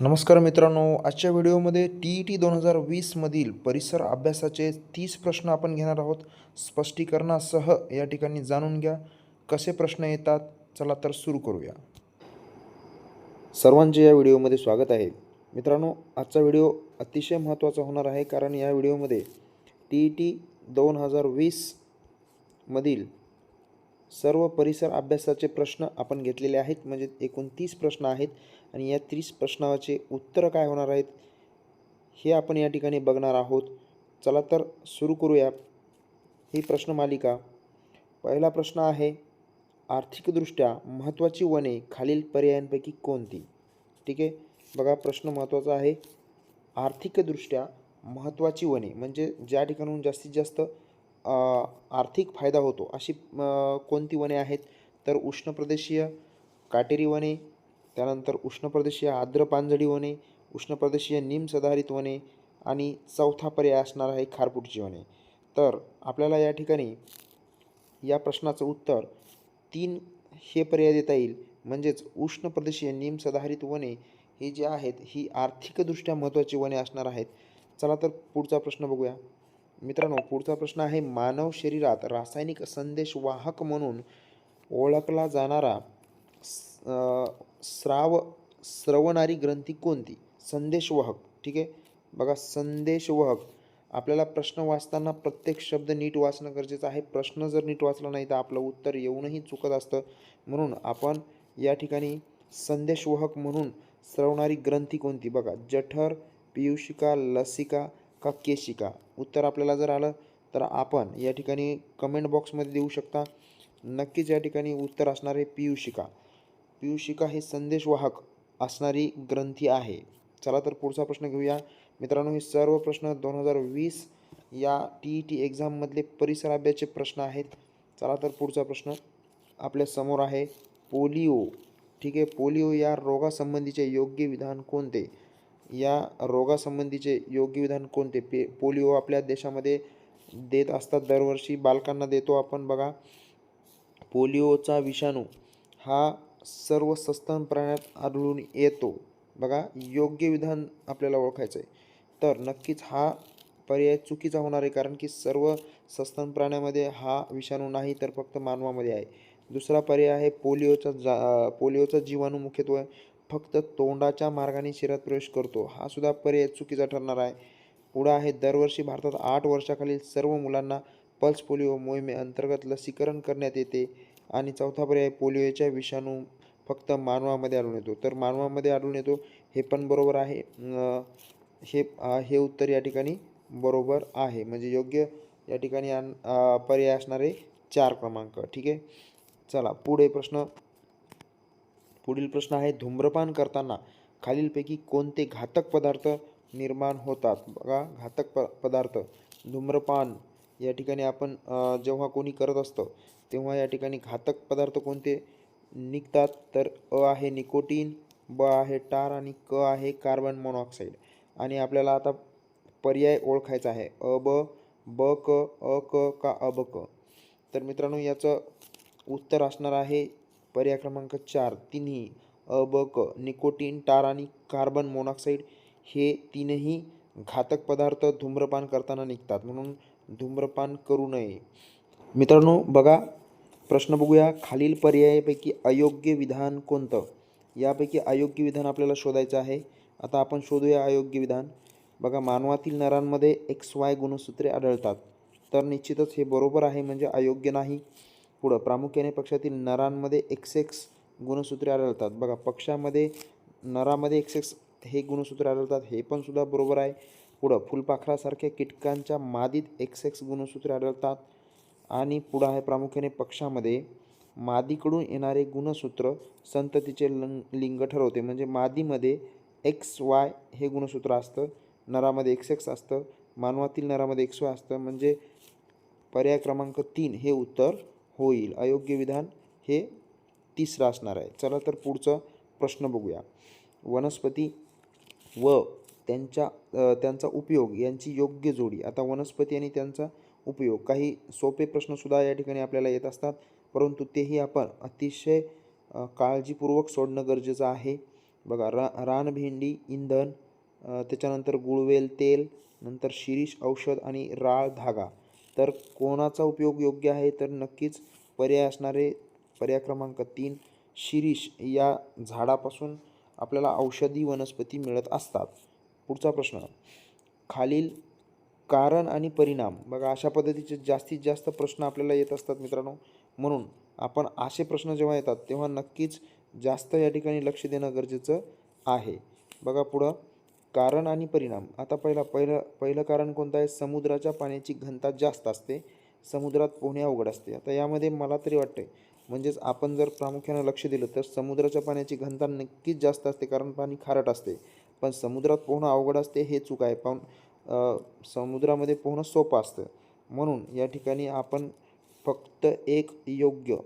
नमस्कार मित्रांनो आजच्या व्हिडिओमध्ये टी ई टी दोन हजार वीसमधील परिसर अभ्यासाचे तीस प्रश्न आपण घेणार आहोत. स्पष्टीकरणासह या ठिकाणी जाणून घ्या. कसे प्रश्न येतात? चला तर सुरू करूया. सर्वांचे या व्हिडिओमध्ये स्वागत आहे. मित्रांनो आजचा व्हिडिओ अतिशय महत्त्वाचा होणार आहे कारण या व्हिडिओमध्ये टी ई टी दोन हजार वीसमधील सर्व परिसर अभ्यासाचे प्रश्न आपण घेतलेले आहेत. म्हणजे एकूण तीस प्रश्न आहेत आणि या तीस प्रश्नाचे उत्तरं काय होणार आहेत हे आपण या ठिकाणी बघणार आहोत. चला तर सुरू करूया. ही प्रश्नमालिका पहिला प्रश्न आहे आर्थिकदृष्ट्या महत्त्वाची वने खालील पर्यायांपैकी कोणती? ठीक आहे? बघा प्रश्न महत्त्वाचा आहे. आर्थिकदृष्ट्या महत्त्वाची वने म्हणजे ज्या ठिकाणून जास्तीत जास्त आर्थिक फायदा होतो. अशी कोणती वने आहेत? तर उष्णप्रदेशीय काटेरी वने त्यानंतर उष्णप्रदेशीय आर्द्र पानझडी वने उष्णप्रदेशीय निमसदाहरित वने आणि चौथा पर्याय असणार आहे खारपुटची वने. तर आपल्याला या ठिकाणी या प्रश्नाचं उत्तर तीन हे पर्याय देता येईल. म्हणजेच उष्णप्रदेशीय निमसदाहरित वने ही जी आहेत ही आर्थिकदृष्ट्या महत्त्वाची वने असणार आहेत. चला तर पुढचा प्रश्न बघूया. मित्रांनो पुढचा प्रश्न आहे मानव शरीरात रासायनिक संदेश वाहक म्हणून ओळखला जाणारा स्राव स्रवणारी ग्रंथी कोणती? संदेशवाहक. ठीक आहे? बघा संदेशवाहक. आपल्याला प्रश्न वाचताना प्रत्येक शब्द नीट वाचणं गरजेचं आहे. प्रश्न जर नीट वाचला नाही तर आपलं उत्तर येऊनही चुकत असतं. म्हणून आपण या ठिकाणी संदेशवाहक म्हणून स्रवणारी ग्रंथी कोणती? बघा जठर पियुषिका लसिका का केशिका उत्तर आपल्याला जर आलं तर आपण या ठिकाणी कमेंट बॉक्समध्ये देऊ शकता. नक्कीच या ठिकाणी उत्तर असणारे पियुषिका. पियुषिका हे संदेशवाहक असणारी ग्रंथी आहे. चला तर पुढचा प्रश्न घेऊया. मित्रांनो हे सर्व प्रश्न दोन हजार वीस या टी ई टी एक्झाममधले परिसर अभ्यासचे प्रश्न आहेत. चला तर पुढचा प्रश्न आपल्यासमोर आहे. पोलिओ. ठीक आहे पोलिओ या रोगासंबंधीचे योग्य विधान कोणते? या रोगासंबंधीचे योग्य विधान कोणते? पे पोलिओ आपल्या देशामध्ये देत असतात दरवर्षी बालकांना देतो आपण बघा. पोलिओचा विषाणू हा सर्व सस्तन प्राण्यात आढळून येतो. बघा योग्य विधान आपल्याला ओळखायचं आहे तर नक्कीच हा पर्याय चुकीचा होणार आहे कारण की सर्व सस्तन प्राण्यामध्ये हा विषाणू नाही तर फक्त मानवामध्ये आहे. दुसरा पर्याय आहे पोलिओचा जा पोलिओचा जीवाणू मुख्यत्वे फक्त तोंडाच्या मार्गाने शरीरात प्रवेश करतो. हा सुद्धा पर्याय चुकीचा ठरणार आहे. पुढं आहे दरवर्षी भारतात आठ वर्षाखालील सर्व मुलांना पल्स पोलिओ मोहिमेअंतर्गत लसीकरण करण्यात येते आणि चौथा पर्याय पोलिओच्या विषाणू फक्त मानवामध्ये आढळून येतो. तर मानवामध्ये आढळून येतो हे पण बरोबर आहे. हे हे उत्तर या ठिकाणी बरोबर आहे. म्हणजे योग्य या ठिकाणी आण- पर्याय असणारे चार क्रमांक. ठीक आहे? चला पुढे प्रश्न पुढील प्रश्न आहे धूम्रपान करताना खालीलपैकी कोणते घातक पदार्थ निर्माण होतात? बघा घातक प पदार्थ धूम्रपान. या ठिकाणी आपण जेव्हा कोणी करत असतं तेव्हा या ठिकाणी घातक पदार्थ कोणते निघतात? तर अ आहे निकोटीन ब आहे टार आणि क आहे कार्बन मोनॉक्साईड. आणि आपल्याला आता पर्याय ओळखायचा आहे. अ ब ब क अ क का अब क. तर मित्रांनो याचं उत्तर असणार आहे पर्याय क्रमांक चार तिन्ही अ ब क निकोटीन टार आणि कार्बन मोनॉक्साईड हे तीनही घातक पदार्थ धूम्रपान करताना निघतात. म्हणून धूम्रपान करू नये. मित्रांनो बघा प्रश्न बघूया. खालील पर्यायापैकी अयोग्य विधान कोणतं? यापैकी अयोग्य विधान आपल्याला शोधायचं आहे. आता आपण शोधूया अयोग्य विधान. बघा मानवातील नरांमध्ये एक्स वाय गुणसूत्रे आढळतात. तर निश्चितच हे बरोबर आहे म्हणजे अयोग्य नाही. पुढं प्रामुख्याने पक्षातील नरांमध्ये एक्स एक्स गुणसूत्रे आढळतात. बघा पक्षामध्ये नरामध्ये एक्स एक्स हे गुणसूत्रे आढळतात हे पण सुद्धा बरोबर आहे. पुढं फुलपाखरासारख्या कीटकांच्या मादीत एक्स एक्स गुणसूत्रे आढळतात आणि पुढं आहे प्रामुख्याने पक्षामध्ये मादीकडून येणारे गुणसूत्र संततीचे लंग लिंग ठरवते. म्हणजे मादीमध्ये एक्स वाय हे गुणसूत्र असतं नरामध्ये एक्स एक्स असतं मानवातील नरामध्ये एक्स वाय असतं. म्हणजे पर्याय क्रमांक तीन हे उत्तर होईल. अयोग्य विधान हे तिसरं असणार आहे. चला तर पुढचं प्रश्न बघूया. वनस्पती व त्यांच्या त्यांचा उपयोग यांची योग्य जोडी. आता वनस्पती आणि त्यांचा उपयोग. काही सोपे प्रश्नसुद्धा या ठिकाणी आपल्याला येत असतात. परंतु तेही आपण अतिशय काळजीपूर्वक सोडणं गरजेचं आहे. बघा रा रानभेंडी इंधन त्याच्यानंतर गुळवेल तेल नंतर शिरीष औषध आणि राळ धागा. तर कोणाचा उपयोग योग्य आहे? तर नक्कीच पर्याय असणारे पर्याय क्रमांक तीन शिरीष या झाडापासून आपल्याला औषधी वनस्पती मिळत असतात. पुढचा प्रश्न खालील कारण आणि परिणाम. बघा अशा पद्धतीचे जास्तीत जास्त प्रश्न आपल्याला येत असतात मित्रांनो. म्हणून आपण असे प्रश्न जेव्हा येतात तेव्हा नक्कीच जास्त या ठिकाणी लक्ष देणं गरजेचं आहे. बघा पुढं कारण आणि परिणाम. आता पहिला पहिलं पहिलं कारण कोणतं आहे? समुद्राच्या पाण्याची घनता जास्त असते. समुद्रात पोहणे अवघड असते. आता यामध्ये मला तरी वाटते म्हणजेच आपण जर प्रामुख्यानं लक्ष दिलं तर समुद्राच्या पाण्याची घनता नक्कीच जास्त असते कारण पाणी खारट असते. पण समुद्रात पोहणं अवघड असते हे चूक आहे. पण समुद्रामध्ये पोहणं सोपं असतं. म्हणून या ठिकाणी आपण फक्त एक योग्य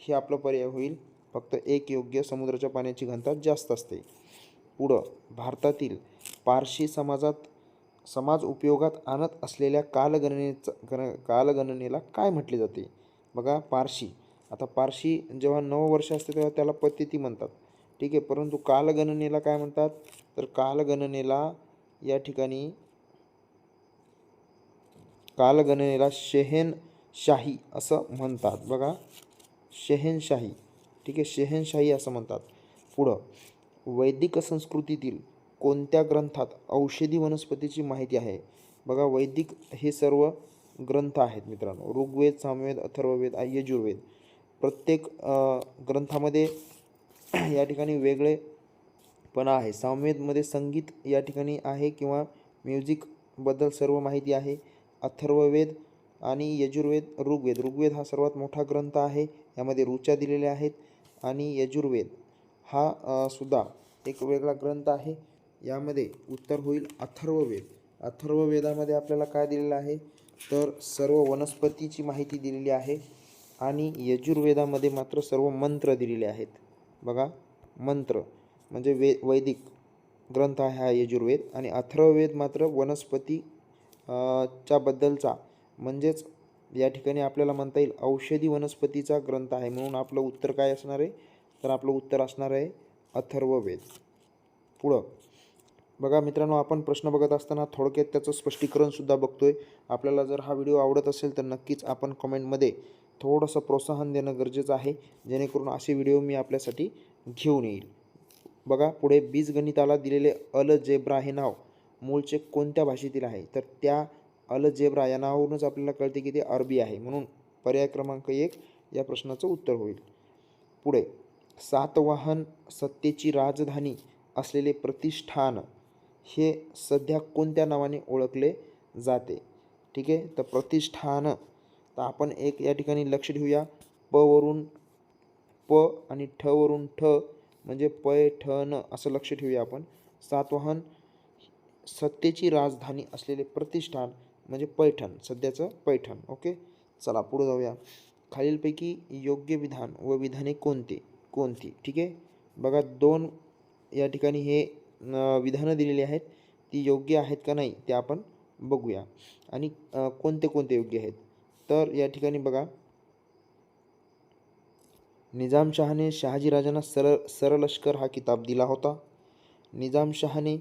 हे आपलं पर्याय होईल फक्त एक योग्य समुद्राच्या पाण्याची घनता जास्त असते. पुढं भारतातील पारशी समाजात समाज उपयोगात आणत असलेल्या कालगणनेचं गण कालगणनेला काय म्हटले जाते? बघा पारशी. आता पारशी जेव्हा नऊ वर्ष असते तेव्हा त्याला पद्धती म्हणतात. ठीक आहे परंतु कालगणनेला काय म्हणतात? तर कालगणनेला या ठिकाणी कालगणनेला शेहेनशाही असं म्हणतात. बघा शेहेनशाही. ठीक आहे शेहेनशाही असं म्हणतात. पुढं वैदिक संस्कृतीतील कोणत्या ग्रंथात औषधी वनस्पतीची माहिती आहे? बघा वैदिक हे सर्व ग्रंथ आहेत मित्रांनो. ऋग्वेद सामवेद अथर्ववेद यजुर्वेद प्रत्येक ग्रंथामध्ये या ठिकाणी वेगळे पण आहे. सामवेदमध्ये संगीत या ठिकाणी आहे किंवा म्युझिकबद्दल सर्व माहिती आहे. अथर्ववेद आणि यजुर्वेद ऋग्वेद. ऋग्वेद हा सर्वात मोठा ग्रंथ आहे. यामध्ये रुचा दिलेल्या आहेत आणि यजुर्वेद हा सुद्धा एक वेगळा ग्रंथ आहे. यामध्ये उत्तर होईल अथर्ववेद. अथर्ववेदामध्ये आपल्याला काय दिलेलं आहे? तर सर्व वनस्पतीची माहिती दिलेली आहे आणि यजुर्वेदामध्ये मात्र सर्व मंत्र दिलेले आहेत. बघा मंत्र म्हणजे वे वैदिक ग्रंथ आहे हा यजुर्वेद आणि अथर्ववेद मात्र वनस्पती च्या बद्दलचा. म्हणजेच या ठिकाणी आपल्याला म्हणता येईल औषधी वनस्पतीचा ग्रंथ आहे. म्हणून आपलं उत्तर काय असणार आहे? तर आपलं उत्तर असणार आहे अथर्ववेद. पुढं. बघा मित्रांनो आपण प्रश्न बघत असताना थोडक्यात त्याचं स्पष्टीकरणसुद्धा आहे आपल्याला जर हा व्हिडिओ आवडत असेल तर नक्कीच आपण कमेंटमध्ये थोडंसं प्रोत्साहन देणं गरजेचं आहे. जेणेकरून असे व्हिडिओ मी आपल्यासाठी घेऊन येईल. बघा पुढे बीजगणिताला दिलेले अल जेब्रा हे नाव मूळचे कोणत्या भाषेतील आहे? तर त्या अल जेब्रा या नावावरूनच आपल्याला कळते की ते अरबी आहे. म्हणून पर्याय क्रमांक एक या प्रश्नाचं उत्तर होईल. पुढे सातवाहन सत्तेची राजधानी असलेले प्रतिष्ठान हे सध्या कोणत्या नावाने ओळखले जाते? ठीक आहे? तर प्रतिष्ठान. तर आपण एक या ठिकाणी लक्ष ठेवूया. प वरून प आणि ठ वरून ठ म्हणजे पैठण असं लक्ष ठेवूया आपण. सातवाहन सत्तेची राजधानी असलेले प्रतिष्ठान म्हणजे पैठण. सध्याचं पैठण. ओके? चला पुढे जाऊया. खालीलपैकी योग्य विधान व विधाने कोणते? कोणती? ठीक आहे? बघा दोन या ठिकाणी हे विधानं दिलेली आहेत. ती योग्य आहेत का नाही ते आपण बघूया. आणि कोणते कोणते योग्य आहेत? तर या ठिकाणी बघा. निजामशहाने शहाजीराजांना सर सरलष्कर हा किताब दिला होता. निजामशहाने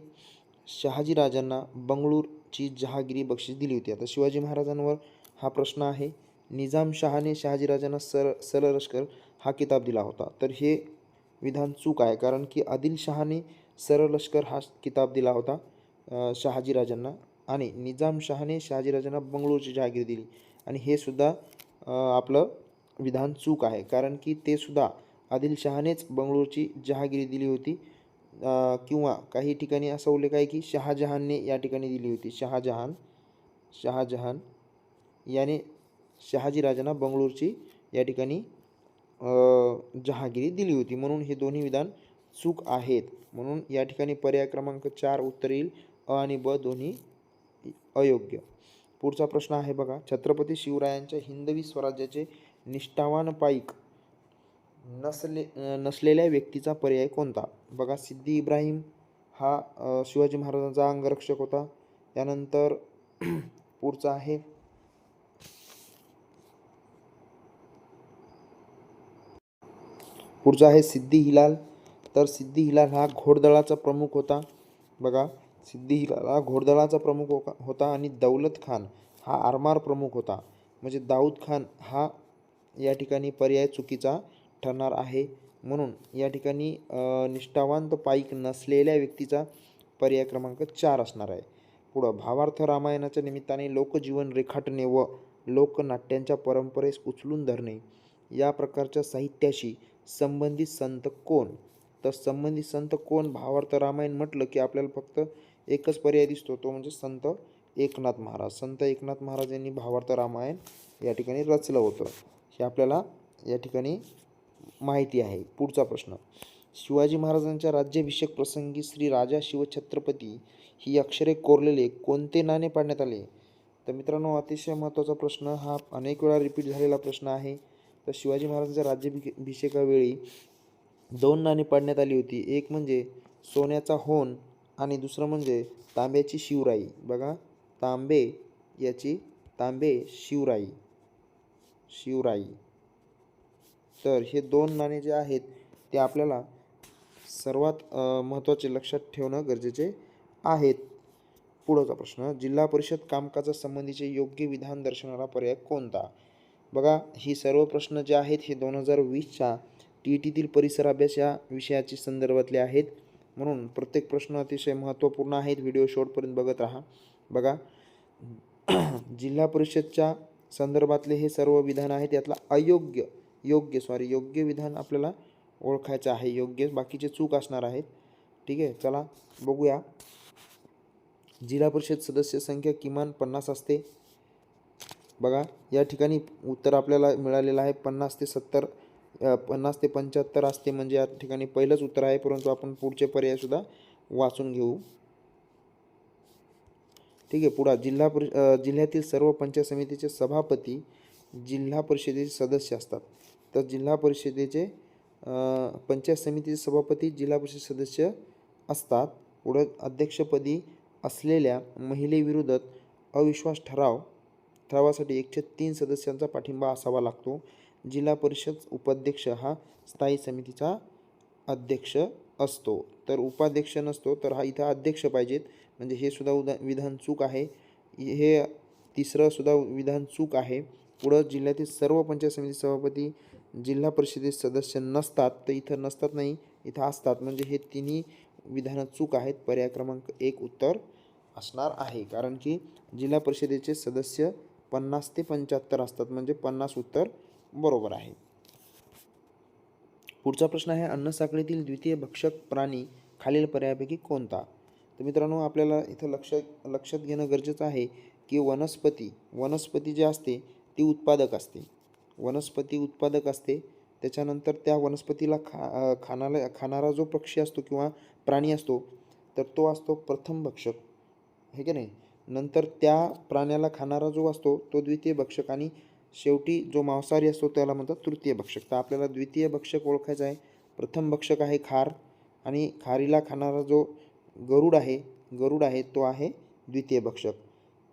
शहाजीराजांना बंगळूरची जहागिरी बक्षीस दिली होती. आता शिवाजी महाराजांवर हा प्रश्न आहे. निजामशहाने शहाजीराजांना सर सरलष्कर हा किताब दिला होता. तर हे विधान चूक आहे कारण की आदिलशहाने सरलष्कर हा किताब दिला होता शहाजीराजांना. आणि निजामशहाने शहाजीराजांना बंगळूरची जहागिरी दिली. आणि हे सुद्धा आपलं विधान चूक आहे. कारण की ते सुद्धा आदिलशहानेच बंगळूरची जहागिरी दिली होती. किंवा काही ठिकाणी असा उल्लेख आहे की शहाजहानने या ठिकाणी दिली होती. शहाजहान शहाजहान याने शहाजीराजांना बंगळूरची या ठिकाणी जहागिरी दिली होती. म्हणून हे दोन्ही विधान चूक आहेत. म्हणून या ठिकाणी पर्याय क्रमांक चार उत्तर येईल अ आणि ब दोन्ही अयोग्य. पुढचा प्रश्न आहे बघा. छत्रपती शिवरायांच्या हिंदवी स्वराज्याचे निष्ठावान पाईक नसले नसलेल्या व्यक्तीचा पर्याय कोणता? बघा सिद्धी इब्राहिम हा शिवाजी महाराजांचा अंगरक्षक होता. त्यानंतर पुढचा आहे. पुढचा आहे सिद्धी हिलाल. तर सिद्धी हिलाल हा घोडदळाचा प्रमुख होता. बघा सिद्धी हिलाल हा घोडदळाचा प्रमुख होता आणि दौलत खान हा आरमार प्रमुख होता. म्हणजे दाऊद खान हा या ठिकाणी पर्याय चुकीचा ठरणार आहे म्हणून या ठिकाणी निष्ठावंत पाईक नसलेल्या व्यक्तीचा पर्याय क्रमांक चार असणार आहे. पुढं भावार्थ रामायणाच्या निमित्ताने लोकजीवन रेखाटणे व लोकनाट्यांच्या परंपरेस उचलून धरणे या प्रकारच्या साहित्याशी संबंधित संत कोण? तर संबंधित संत कोण? भावार्थ रामायण म्हटलं की आपल्याला फक्त एकच पर्याय दिसतो तो म्हणजे संत एकनाथ महाराज. संत एकनाथ महाराज यांनी भावार्थ रामायण या ठिकाणी रचलं होतं. हे आपल्याला या ठिकाणी माहिती आहे. पुढचा प्रश्न. शिवाजी महाराजांच्या राज्याभिषेक प्रसंगी श्री राजा शिवछत्रपती ही अक्षरे कोरलेले कोणते नाणे पाडण्यात आले? तर मित्रांनो अतिशय महत्त्वाचा प्रश्न हा अनेक वेळा रिपीट झालेला प्रश्न आहे. तर शिवाजी महाराजांच्या राज्याभिषेकावेळी दोन नाणी पाडण्यात आली होती. एक म्हणजे सोन्याचा होन आणि दुसरं म्हणजे तांब्याची शिवराई. बघा तांबे याची तांबे शिवराई शिवराई. तर हे दोन नाणे जे आहेत ते आपल्याला सर्वात महत्त्वाचे लक्षात ठेवणं गरजेचे आहेत. पुढचा प्रश्न जिल्हा परिषद कामकाजासंबंधीचे योग्य विधान दर्शवणारा पर्याय कोणता? बघा ही सर्व प्रश्न जे आहेत हे दोन हजार वीसच्या टी ई टीतील परिसर अभ्यास या विषयाची संदर्भातले आहेत. म्हणून प्रत्येक प्रश्न अतिशय महत्त्वपूर्ण आहेत. व्हिडिओ शेवटपर्यंत बघत राहा. बघा. जिल्हा परिषदच्या संदर्भातले हे सर्व विधान आहेत. यातला अयोग्य योग्य सॉरी योग्य विधान आपल्याला ओळखायचं आहे. योग्य बाकीचे चूक असणार आहेत. ठीक आहे? चला बघूया. जिल्हा परिषद सदस्य संख्या किमान पन्नास असते. बघा या ठिकाणी उत्तर आपल्याला मिळालेलं आहे. पन्नास ते सत्तर. पन्नास ते पंच्याहत्तर असते म्हणजे या ठिकाणी पहिलंच उत्तर आहे परंतु आपण पुढचे पर्यायसुद्धा वाचून घेऊ. ठीक आहे पुढा जिल्हा परि जिल्ह्यातील सर्व पंचायत समितीचे सभापती जिल्हा परिषदेचे सदस्य असतात. तर जिल्हा परिषदेचे पंचायत समितीचे सभापती जिल्हा परिषद सदस्य असतात. पुढं अध्यक्षपदी असलेल्या महिलेविरोधात अविश्वास ठराव ठरावासाठी एकशे तीन सदस्यांचा पाठिंबा असावा लागतो. जिल्हा परिषद उपाध्यक्ष हा स्थायी समितीचा अध्यक्ष असतो. तर उपाध्यक्ष नसतो तर हा इथं अध्यक्ष पाहिजेत. म्हणजे हे सुद्धा उदा विधान चूक आहे. हे तिसरं सुद्धा विधान चूक आहे. पुढं जिल्ह्यातील सर्व पंचायत समिती सभापती जिल्हा परिषदेचे सदस्य नसतात तर इथं नसतात नाही इथं असतात. म्हणजे हे तिन्ही विधानं चूक आहेत. पर्याय क्रमांक एक उत्तर असणार आहे. कारण की जिल्हा परिषदेचे सदस्य पन्नास ते पंच्याहत्तर असतात. म्हणजे पन्नास उत्तर बरोबर आहे. पुढचा प्रश्न आहे अन्न साखळीतील द्वितीय भक्षक प्राणी खालील पर्यायापैकी कोणता? तर मित्रांनो आपल्याला इथं लक्ष लक्षात घेणं गरजेचं आहे की वनस्पती वनस्पती जी असते ती उत्पादक असते. वनस्पती उत्पादक असते त्याच्यानंतर त्या वनस्पतीला खा खाणाला खाणारा जो पक्षी असतो किंवा प्राणी असतो तर तो असतो प्रथम भक्षक. हे की नाही? नंतर त्या प्राण्याला खाणारा जो असतो तो द्वितीय भक्षक आणि शेवटी जो मांसाहारी असतो त्याला म्हणतात तृतीय भक्षक. तर आपल्याला द्वितीय भक्षक ओळखायचा आहे. प्रथम भक्षक आहे खार आणि खारीला खाणारा जो गरुड आहे गरुड आहे तो आहे द्वितीय भक्षक.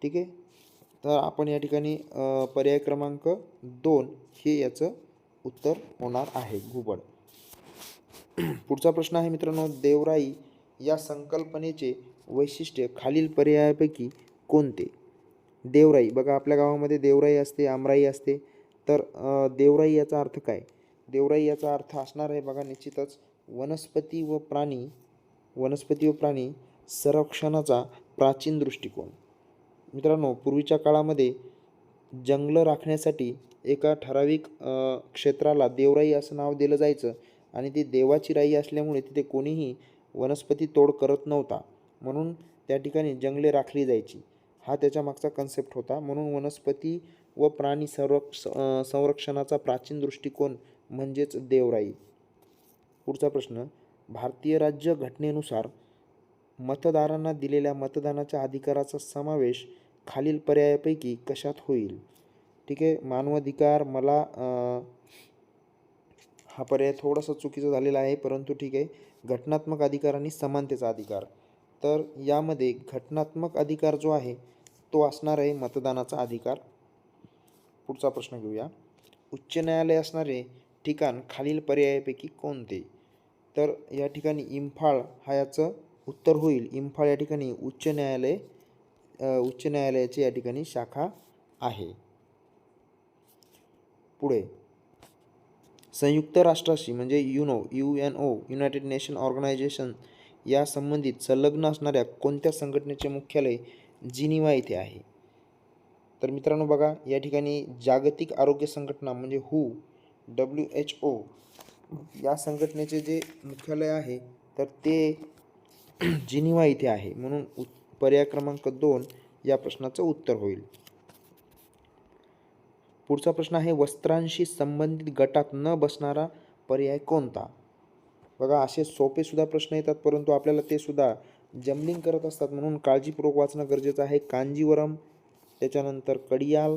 ठीक आहे? तर आपण या ठिकाणी पर्याय क्रमांक दोन हे याचं उत्तर होणार आहे. घुबड पुढचा प्रश्न आहे मित्रांनो देवराई या संकल्पनेचे वैशिष्ट्य खालील पर्यायापैकी कोणते? देवराई. बघा आपल्या गावामध्ये देवराई असते आमराई असते. तर देवराई याचा अर्थ काय? देवराई याचा अर्थ असणार आहे बघा निश्चितच वनस्पती व प्राणी वनस्पती व प्राणी संरक्षणाचा प्राचीन दृष्टिकोन. मित्रांनो पूर्वीच्या काळामध्ये जंगलं राखण्यासाठी एका ठराविक क्षेत्राला देवराई असं नाव दिलं जायचं आणि ती देवाची राई असल्यामुळे तिथे कोणीही वनस्पती तोड करत नव्हता. म्हणून त्या ठिकाणी जंगले राखली जायची. हा त्याच्या मागचा कन्सेप्ट होता. म्हणून वनस्पती व प्राणी संरक्ष संरक्षणाचा प्राचीन दृष्टिकोन म्हणजेच देवराई. पुढचा प्रश्न. भारतीय राज्य घटनेनुसार मतदारांना दिलेल्या मतदानाच्या अधिकाराचा समावेश खालील पर्यायापैकी कशात होईल? ठीक आहे मानवाधिकार मला हा पर्याय थोडासा चुकीचा झालेला आहे परंतु ठीक आहे घटनात्मक अधिकार आणि समानतेचा अधिकार. तर यामध्ये घटनात्मक अधिकार जो आहे तो असणार आहे मतदानाचा अधिकार. पुढचा प्रश्न घेऊया. उच्च न्यायालय असणारे ठिकाण खालील पर्यायापैकी कोणते? तर या ठिकाणी इम्फाळ हा याचं उत्तर होईल. इम्फाळ या ठिकाणी उच्च न्यायालय उच्च न्यायालयाची या ठिकाणी शाखा आहे. पुढे. संयुक्त राष्ट्राशी म्हणजे UNO U N O United Nation Organization या संबंधित संलग्न असणाऱ्या कोणत्या संघटनेचे मुख्यालय जिनिवा येथे आहे. तर मित्रांनो बघा या ठिकाणी जागतिक आरोग्य संघटना म्हणजे हू डब्ल्यू एच ओ या संघटनेचे जे मुख्यालय आहे तर ते जिनिवा इथे आहे. म्हणून उ पर्याय क्रमांक दोन या प्रश्नाचं उत्तर होईल. पुढचा प्रश्न आहे वस्त्रांशी संबंधित गटात न बसणारा पर्याय कोणता? बघा असे सोपे सुद्धा प्रश्न येतात परंतु आपल्याला ते सुद्धा जम्बलिंग करत असतात म्हणून काळजीपूर्वक वाचणं गरजेचं आहे. कांजीवरम त्याच्यानंतर कडियाल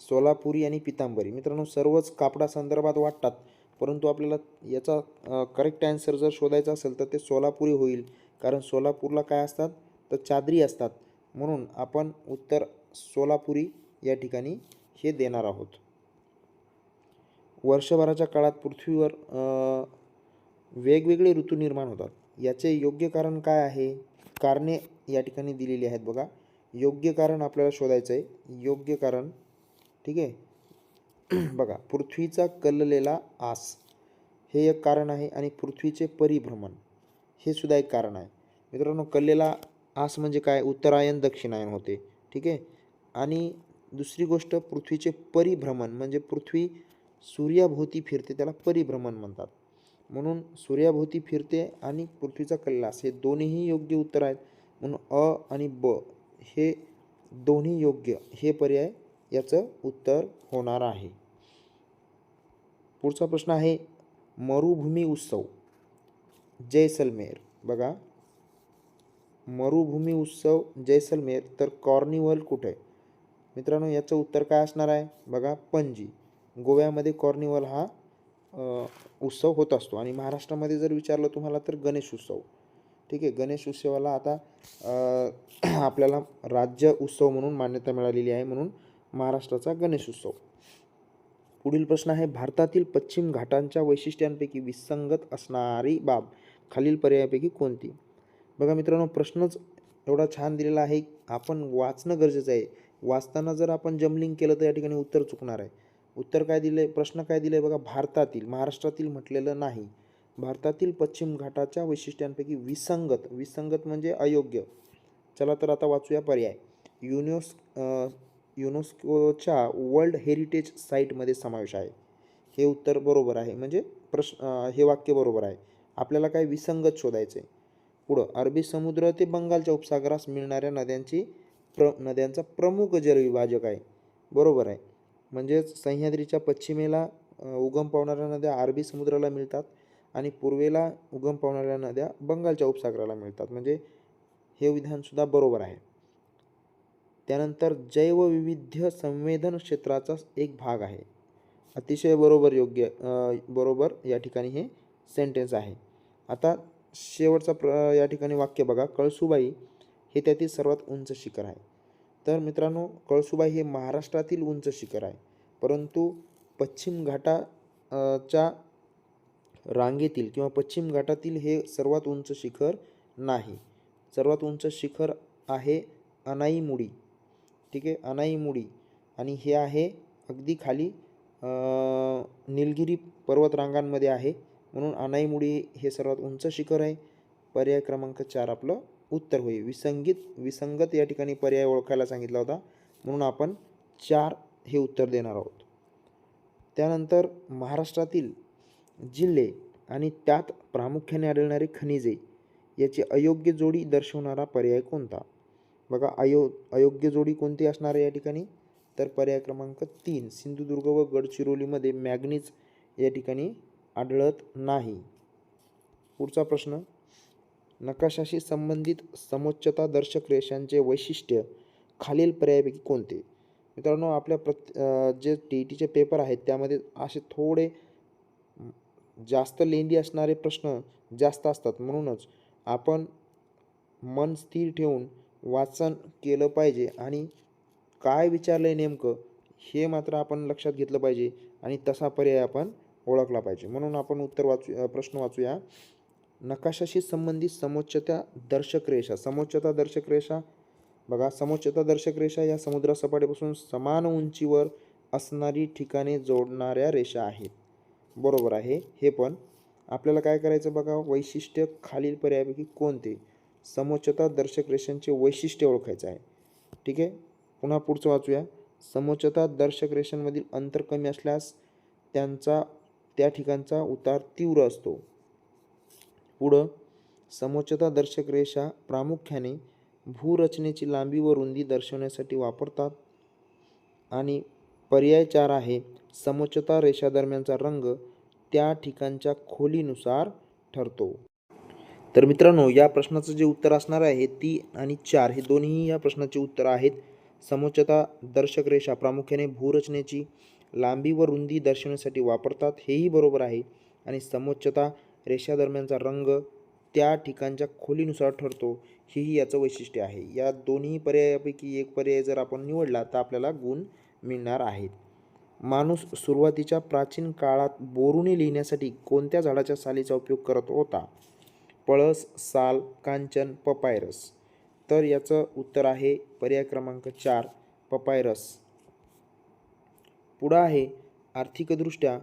सोलापुरी आणि पितांबरी. मित्रांनो सर्वच कापडा संदर्भात वाटतात परंतु आपल्याला याचा करेक्ट ॲन्सर जर शोधायचा असेल तर ते सोलापुरी होईल. कारण सोलापूरला काय असतात? तर चादरी असतात. म्हणून आपण उत्तर सोलापुरी या ठिकाणी हे देणार आहोत. वर्षभराच्या काळात पृथ्वीवर वेगवेगळे ऋतू निर्माण होतात. याचे योग्य कारण काय आहे? कारणे या ठिकाणी दिलेली आहेत बघा. योग्य कारण आपल्याला शोधायचं आहे. योग्य कारण ठीक आहे? बघा पृथ्वीचा कललेला आस. हे एक कारण आहे आणि पृथ्वीचे परिभ्रमण. हे सुद्धा एक कारण आहे. मित्रांनो कललेला आस म्हणजे काय? उत्तरायण दक्षिणायन होते. ठीक आहे? आणि दुसरी गोष्ट पृथ्वीचे परिभ्रमण. म्हणजे पृथ्वी सूर्याभोवती फिरते त्याला परिभ्रमण म्हणतात. म्हणून सूर्याभोवती फिरते आणि पृथ्वीचा कल्लास हे दोन्हीही योग्य उत्तर आहेत. म्हणून अ आणि ब हे दोन्ही योग्य हे पर्याय याचं उत्तर होणार आहे. पुढचा प्रश्न आहे मरुभूमी उत्सव जैसलमेर. बघा मरुभूमी उत्सव जैसलमेर तर कॉर्निवल कुठे? मित्रांनो याचं उत्तर काय असणार आहे? बघा पणजी. गोव्यामध्ये कॉर्निवल हा उत्सव होत असतो. आणि महाराष्ट्रामध्ये जर विचारलं तुम्हाला तर गणेश उत्सव. ठीक आहे? गणेश उत्सवाला आता आपल्याला राज्य उत्सव म्हणून मान्यता मिळालेली आहे म्हणून महाराष्ट्राचा गणेश उत्सव. पुढील प्रश्न आहे भारतातील पश्चिम घाटांच्या वैशिष्ट्यांपैकी विसंगत असणारी बाब खालील पर्यायापैकी कोणती? बघा मित्रांनो प्रश्नच एवढा छान दिलेला आहे आपण वाचणं गरजेचं आहे. वाचताना जर आपण जमलिंग केलं तर या ठिकाणी उत्तर चुकणार आहे. उत्तर काय दिलं? आहे प्रश्न काय दिलं? आहे बघा भारतातील महाराष्ट्रातील म्हटलेलं नाही. भारतातील पश्चिम घाटाच्या वैशिष्ट्यांपैकी विसंगत विसंगत म्हणजे अयोग्य. चला तर आता वाचूया पर्याय. युनिओस युनेस्कोच्या वर्ल्ड हेरिटेज साईटमध्ये समावेश आहे. हे उत्तर बरोबर आहे. म्हणजे प्रश्न हे वाक्य बरोबर आहे. आपल्याला काय विसंगत शोधायचं आहे पुढं अरबी समुद्र ते बंगालच्या उपसागरास मिळणाऱ्या नद्यांची प्र नद्यांचा प्रमुख जलविभाजक आहे. बरोबर आहे. म्हणजेच सह्याद्रीच्या पश्चिमेला उगम पावणाऱ्या नद्या अरबी समुद्राला मिळतात आणि पूर्वेला उगम पावणाऱ्या नद्या बंगालच्या उपसागराला मिळतात. म्हणजे हे विधानसुद्धा बरोबर आहे. त्यानंतर जैवविविध्य संवेदन क्षेत्राचा एक भाग आहे. अतिशय बरोबर योग्य बरोबर या ठिकाणी हे सेंटेन्स आहे. आता शेवटचा प्र या ठिकाणी वाक्य बघा. कळसुबाई हे त्यातील सर्वात उंच शिखर आहे. तर मित्रांनो कळसुबाई हे महाराष्ट्रातील उंच शिखर आहे. परंतु पश्चिम घाटा च्या रांगेतील किंवा पश्चिम घाटातील हे सर्वात उंच शिखर नाही. सर्वात उंच शिखर आहे अनाईमुडी. ठीक आहे? अनाईमुडी. आणि हे आहे अगदी खाली निलगिरी पर्वतरांगांमध्ये आहे. म्हणून अनाईमुडी हे सर्वात उंच शिखर आहे. पर्याय क्रमांक चार आपलं उत्तर होईल. विसंगीत विसंगत या ठिकाणी पर्याय ओळखायला सांगितला होता. म्हणून आपण चार हे उत्तर देणार आहोत. त्यानंतर महाराष्ट्रातील जिल्हे आणि त्यात प्रामुख्याने आढळणारी खनिजे याची अयोग्य जोडी दर्शवणारा पर्याय कोणता? बघा अयो अयोग्य जोडी कोणती असणार आहे या ठिकाणी? तर पर्याय क्रमांक तीन सिंधुदुर्ग व गडचिरोलीमध्ये मॅग्नीज या ठिकाणी आढळत नाही. पुढचा प्रश्न नकाशाशी संबंधित समोच्चता दर्शक रेषांचे वैशिष्ट्य खालील पर्यायापैकी कोणते? मित्रांनो आपल्या प्रत जे टी ई टीचे पेपर आहेत त्यामध्ये असे थोडे जास्त लेंदी असणारे प्रश्न जास्त असतात. म्हणूनच आपण मन स्थिर ठेवून वाचन केलं पाहिजे आणि काय विचारलं आहे नेमकं हे मात्र आपण लक्षात घेतलं पाहिजे आणि तसा पर्याय आपण ओळखला पाहिजे. म्हणून आपण उत्तर वाचू प्रश्न वाचूया. नकाशाशी संबंधित समोच्चता दर्शक रेषा. समोच्चता दर्शक रेषा बघा समोच्चता दर्शक रेषा या समुद्रसपाटीपासून समान उंचीवर असणारी ठिकाणे जोडणाऱ्या रेषा आहेत. बरोबर आहे. हे पण आपल्याला काय करायचं बघा वैशिष्ट्य खालील पर्यायापैकी कोणते? समोच्चता दर्शक रेषांचे वैशिष्ट्य ओळखायचं आहे. ठीक आहे? पुन्हा पुढचं वाचूया. समोच्चता दर्शक रेषांमधील अंतर कमी असल्यास त्यांचा त्या ठिकाणचा उतार तीव्र असतो. पुढं समोच्चता दर्शक रेषा प्रामुख्याने भूरचनेची लांबी व रुंदी दर्शवण्यासाठी वापरतात. आणि पर्याय चार आहे समोच्चता रेषादरम्यानचा रंग त्या ठिकाणच्या खोलीनुसार ठरतो. तर मित्रांनो या प्रश्नाचं जे उत्तर असणार आहे ती आणि चार हे दोन्ही या प्रश्नाचे उत्तर आहेत. समोच्चता दर्शक रेषा प्रामुख्याने भूरचनेची लांबी व रुंदी दर्शवण्यासाठी वापरतात हेही बरोबर आहे. आणि समोच्चता रेषादरम्यानचा रंग त्या ठिकाणच्या खोलीनुसार ठरतो. हेही याचं वैशिष्ट्य आहे. या दोन्ही पर्यायापैकी एक पर्याय जर आपण निवडला तर आपल्याला गुण मिळणार आहेत. माणूस सुरुवातीच्या प्राचीन काळात बोरुने लिहिण्यासाठी कोणत्या झाडाच्या सालीचा उपयोग करत होता? पळस साल कांचन पपायरस. तर याचं उत्तर आहे पर्याय क्रमांक चार पपायरस. पुढं आहे आर्थिकदृष्ट्या